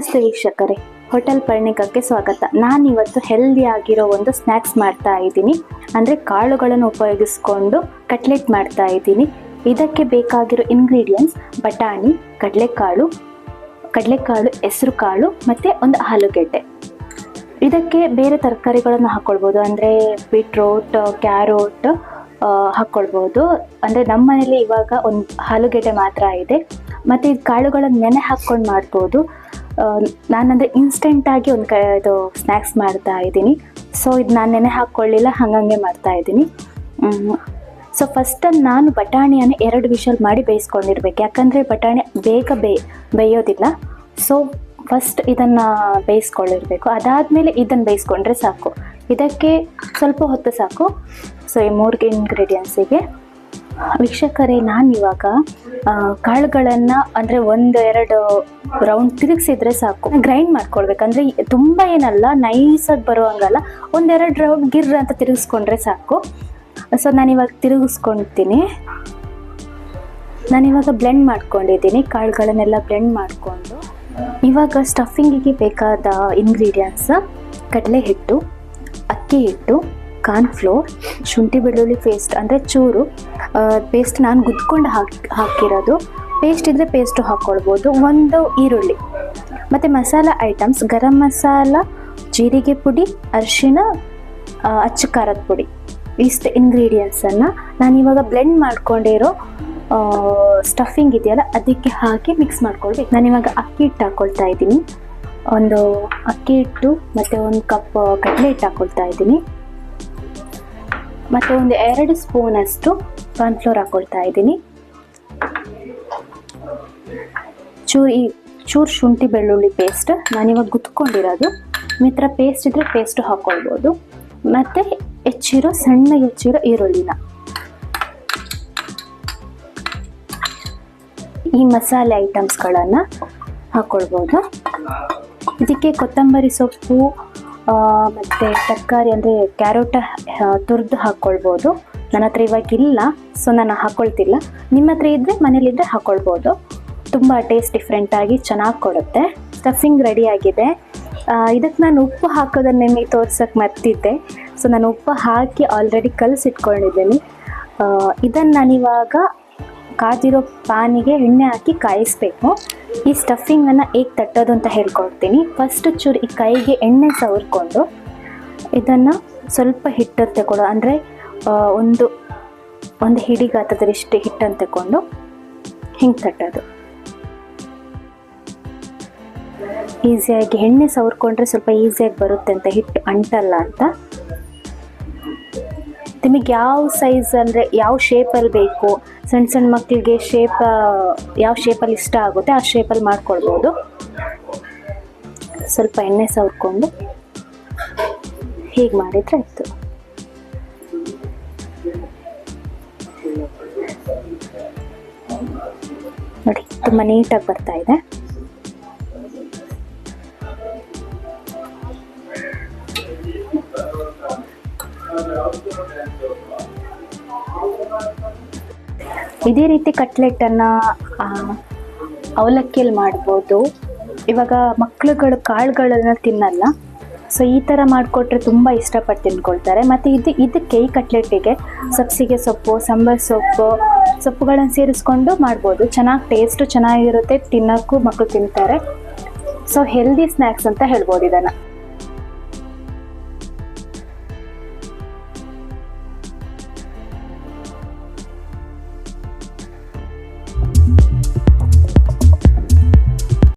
ನಮಸ್ತೆ ವೀಕ್ಷಕರೇ. ಹೋಟೆಲ್ ಪರ್ಣಿಕಕ್ಕೆ ಸ್ವಾಗತ. ನಾನು ಇವತ್ತು ಹೆಲ್ದಿ ಆಗಿರೋ ಒಂದು ಸ್ನ್ಯಾಕ್ಸ್ ಮಾಡ್ತಾ ಇದ್ದೀನಿ. ಅಂದರೆ ಕಾಳುಗಳನ್ನು ಉಪಯೋಗಿಸ್ಕೊಂಡು ಕಟ್ಲೆಟ್ ಮಾಡ್ತಾ ಇದ್ದೀನಿ. ಇದಕ್ಕೆ ಬೇಕಾಗಿರೋ ಇಂಗ್ರೀಡಿಯೆಂಟ್ಸ್ ಬಟಾಣಿ, ಕಡಲೆಕಾಳು ಕಡಲೆಕಾಳು ಹೆಸರು ಕಾಳು ಮತ್ತು ಒಂದು ಆಲೂಗೆಡ್ಡೆ. ಇದಕ್ಕೆ ಬೇರೆ ತರಕಾರಿಗಳನ್ನು ಹಾಕ್ಕೊಳ್ಬೋದು ಅಂದರೆ ಬೀಟ್ರೋಟ್ ಕ್ಯಾರೋಟ್ ಹಾಕ್ಕೊಳ್ಬೋದು ಅಂದರೆ ನಮ್ಮ ಮನೇಲಿ ಇವಾಗ ಒಂದು ಆಲೂಗೆಡ್ಡೆ ಮಾತ್ರ ಇದೆ. ಮತ್ತು ಕಾಳುಗಳನ್ನು ನೆನೆ ಹಾಕ್ಕೊಂಡು ಮಾಡ್ಬೋದು. ನಾನಂದರೆ ಇನ್ಸ್ಟೆಂಟಾಗಿ ಒಂದು ಕ ಇದು ಸ್ನ್ಯಾಕ್ಸ್ ಮಾಡ್ತಾ ಇದ್ದೀನಿ. ಸೊ ಇದು ನಾನು ನೆನೆ ಹಾಕ್ಕೊಳ್ಳಿಲ್ಲ ಹಾಗಂಗೆ ಮಾಡ್ತಾ ಇದ್ದೀನಿ. ಸೊ ಫಸ್ಟಲ್ಲಿ ನಾನು ಬಟಾಣಿಯನ್ನು ಎರಡು ವಿಷಲ್ ಮಾಡಿ ಬೇಯಿಸ್ಕೊಂಡಿರ್ಬೇಕು. ಯಾಕಂದರೆ ಬಟಾಣಿ ಬೇಗ ಬೇ ಬೇಯೋದಿಲ್ಲ. ಸೊ ಫಸ್ಟ್ ಇದನ್ನು ಬೇಯಿಸ್ಕೊಳ್ಳಿರ್ಬೇಕು ಅದಾದಮೇಲೆ ಇದನ್ನು ಬೇಯಿಸ್ಕೊಂಡ್ರೆ ಸಾಕು. ಇದಕ್ಕೆ ಸ್ವಲ್ಪ ಹೊತ್ತು ಸಾಕು. ಸೊ ಈ ಮೂರು ಇಂಗ್ರೀಡಿಯೆಂಟ್ಸಿಗೆ ವೀಕ್ಷಕರೇ ನಾನಿವಾಗ ಕಾಳುಗಳನ್ನು ಅಂದರೆ ಒಂದು ಎರಡು ರೌಂಡ್ ತಿರುಗಿಸಿದ್ರೆ ಸಾಕು. ಗ್ರೈಂಡ್ ಮಾಡ್ಕೊಳ್ಬೇಕಂದ್ರೆ ತುಂಬ ಏನಲ್ಲ ನೈಸಾಗಿ ಬರುವಂಗಲ್ಲ ಒಂದೆರಡು ರೌಂಡ್ ಗಿರ್ರ ಅಂತ ತಿರುಗಿಸ್ಕೊಂಡ್ರೆ ಸಾಕು. ಸೊ ನಾನಿವಾಗ ತಿರುಗಿಸ್ಕೊಳ್ತೀನಿ ನಾನಿವಾಗ ಬ್ಲೆಂಡ್ ಮಾಡ್ಕೊಂಡಿದ್ದೀನಿ, ಕಾಳುಗಳನ್ನೆಲ್ಲ ಬ್ಲೆಂಡ್ ಮಾಡಿಕೊಂಡು. ಇವಾಗ ಸ್ಟಫಿಂಗಿಗೆ ಬೇಕಾದ ಇಂಗ್ರೀಡಿಯೆಂಟ್ಸ್ ಕಡಲೆ ಹಿಟ್ಟು ಅಕ್ಕಿ ಹಿಟ್ಟು ಕಾರ್ನ್ಫ್ಲೋರ್ ಶುಂಠಿ ಬೆಳ್ಳುಳ್ಳಿ ಪೇಸ್ಟ್ ಅಂದರೆ ಚೂರು. ಪೇಸ್ಟ್ ನಾನು ಗುದ್ಕೊಂಡು ಹಾಕಿ, ಹಾಕಿರೋದು. ಪೇಸ್ಟ್ ಇದ್ದರೆ ಪೇಸ್ಟು ಹಾಕ್ಕೊಳ್ಬೋದು ಒಂದು ಈರುಳ್ಳಿ. ಮತ್ತು ಮಸಾಲ ಐಟಮ್ಸ್ ಗರಂ ಮಸಾಲ, ಜೀರಿಗೆ ಪುಡಿ, ಅರಿಶಿಣ ಅಚ್ಚು ಖಾರದ ಪುಡಿ. ಇಷ್ಟು ಇಂಗ್ರೀಡಿಯೆಂಟ್ಸನ್ನು ನಾನಿವಾಗ ಬ್ಲೆಂಡ್ ಮಾಡ್ಕೊಂಡಿರೋ ಸ್ಟಫಿಂಗ್ ಇದೆಯಲ್ಲ, ಅದಕ್ಕೆ ಹಾಕಿ ಮಿಕ್ಸ್ ಮಾಡ್ಕೊಳ್ಬೇಕು. ನಾನಿವಾಗ ಅಕ್ಕಿ ಹಿಟ್ಟು ಹಾಕ್ಕೊಳ್ತಾ ಇದ್ದೀನಿ. ಒಂದು ಅಕ್ಕಿ ಹಿಟ್ಟು, ಮತ್ತು ಒಂದು ಕಪ್, ಕಡಲೆ ಹಿಟ್ಟು ಹಾಕ್ಕೊಳ್ತಾ ಇದ್ದೀನಿ. ಮತ್ತು ಒಂದು ಎರಡು ಸ್ಪೂನಷ್ಟು ಕಾರ್ನ್ಫ್ಲೋರ್ ಹಾಕೊಳ್ತಾ ಇದ್ದೀನಿ. ಚೂರು ಈ, ಚೂರು ಶುಂಠಿ ಬೆಳ್ಳುಳ್ಳಿ ಪೇಸ್ಟ್ ನಾನಿವಾಗ ಗುತ್ಕೊಂಡಿರೋದು. ಮಿತ್ರ ಪೇಸ್ಟ್ ಇದ್ದರೆ ಪೇಸ್ಟು ಹಾಕ್ಕೊಳ್ಬೋದು ಮತ್ತು ಹೆಚ್ಚಿರೋ ಸಣ್ಣಗೆ ಹೆಚ್ಚಿರೋ ಈರುಳ್ಳಿನ. ಈ ಮಸಾಲೆ ಐಟಮ್ಸ್ಗಳನ್ನು ಹಾಕ್ಕೊಳ್ಬೋದು ಇದಕ್ಕೆ ಕೊತ್ತಂಬರಿ ಸೊಪ್ಪು ಮತ್ತು ತರಕಾರಿ ಅಂದರೆ ಕ್ಯಾರೋಟ ತುರಿದು ಹಾಕ್ಕೊಳ್ಬೋದು ನನ್ನ ಹತ್ರ ಇವಾಗ ಇಲ್ಲ ಸೊ ನಾನು ಹಾಕ್ಕೊಳ್ತಿಲ್ಲ ನಿಮ್ಮ ಹತ್ರ ಇದ್ದರೆ ಮನೇಲಿದ್ದರೆ ಹಾಕ್ಕೊಳ್ಬೋದು ತುಂಬ ಟೇಸ್ಟ್ ಡಿಫ್ರೆಂಟಾಗಿ ಚೆನ್ನಾಗಿ ಕೊಡುತ್ತೆ. ಸ್ಟಫಿಂಗ್ ರೆಡಿ ಆಗಿದೆ. ಇದಕ್ಕೆ ನಾನು ಉಪ್ಪು ಹಾಕೋದನ್ನು ನಿಮಗೆ ತೋರ್ಸೋಕ್ಕೆ ಮರ್ತಿದ್ದೆ. ಸೊ ನಾನು ಉಪ್ಪು ಹಾಕಿ ಆಲ್ರೆಡಿ ಕಲಸಿಟ್ಕೊಂಡಿದ್ದೀನಿ. ಇದನ್ನು ನಾನಿವಾಗ ಕಾದಿರೋ ಪಾನಿಗೆ ಎಣ್ಣೆ ಹಾಕಿ ಕಾಯಿಸ್ಬೇಕು. ಈ ಸ್ಟಫಿಂಗನ್ನು ಹೇಗೆ ತಟ್ಟೋದು ಅಂತ ಹೇಳ್ಕೊಡ್ತೀನಿ. ಫಸ್ಟ್ ಚೂರು ಈ ಕೈಗೆ ಎಣ್ಣೆ ಸವರ್ಕೊಂಡು ಇದನ್ನು ಸ್ವಲ್ಪ ಹಿಟ್ಟು ತಗೊಳ್ಳೋ ಅಂದರೆ ಒಂದು ಒಂದು ಹಿಡಿ ಇಷ್ಟು ಹಿಟ್ಟನ್ನು ತಗೊಂಡು ಹಿಂಗೆ ತಟ್ಟೋದು. ಈಸಿಯಾಗಿ ಎಣ್ಣೆ ಸವರ್ಕೊಂಡ್ರೆ ಸ್ವಲ್ಪ ಈಸಿಯಾಗಿ ಬರುತ್ತೆ ಅಂತ, ಹಿಟ್ಟು ಅಂಟಲ್ಲ ಅಂತ. ನಿಮಗೆ ಯಾವ ಸೈಜ್ ಅಂದರೆ ಯಾವ ಶೇಪಲ್ಲಿ ಬೇಕು, ಸಣ್ಣ ಸಣ್ಣ ಮಕ್ಕಳಿಗೆ ಶೇಪ, ಯಾವ ಶೇಪಲ್ಲಿ ಇಷ್ಟ ಆಗುತ್ತೆ ಆ ಶೇಪಲ್ಲಿ ಮಾಡ್ಕೊಳ್ಬೋದು ಸ್ವಲ್ಪ ಎಣ್ಣೆ ಸವರ್ಕೊಂಡು ಹೀಗೆ ಮಾಡಿದರೆ ಆಯಿತು. ನೋಡಿ ತುಂಬ ನೀಟಾಗಿ ಬರ್ತಾ ಇದೆ. ಇದೇ ರೀತಿ ಕಟ್ಲೆಟನ್ನು ಅವಲಕ್ಕಿಯಲ್ಲಿ ಮಾಡ್ಬೋದು. ಇವಾಗ ಮಕ್ಕಳುಗಳು ಕಾಳುಗಳನ್ನು ತಿನ್ನಲ್ಲ. ಸೊ ಈ ಥರ ಮಾಡಿಕೊಟ್ರೆ ತುಂಬ ಇಷ್ಟಪಟ್ಟು ತಿನ್ಕೊಳ್ತಾರೆ. ಮತ್ತು ಇದು ಇದಕ್ಕೆ ಈ ಕಟ್ಲೆಟ್ಟಿಗೆ ಸಬ್ಸಿಗೆ ಸೊಪ್ಪು, ಸಾಂಬಾರು ಸೊಪ್ಪು, ಸೊಪ್ಪುಗಳನ್ನು ಸೇರಿಸ್ಕೊಂಡು ಮಾಡ್ಬೋದು. ಚೆನ್ನಾಗಿ ಟೇಸ್ಟು ಚೆನ್ನಾಗಿರುತ್ತೆ, ತಿನ್ನೋಕ್ಕೂ ಮಕ್ಕಳು ತಿಂತಾರೆ. ಸೊ ಹೆಲ್ದಿ ಸ್ನ್ಯಾಕ್ಸ್ ಅಂತ ಹೇಳ್ಬೋದು ಇದನ್ನು.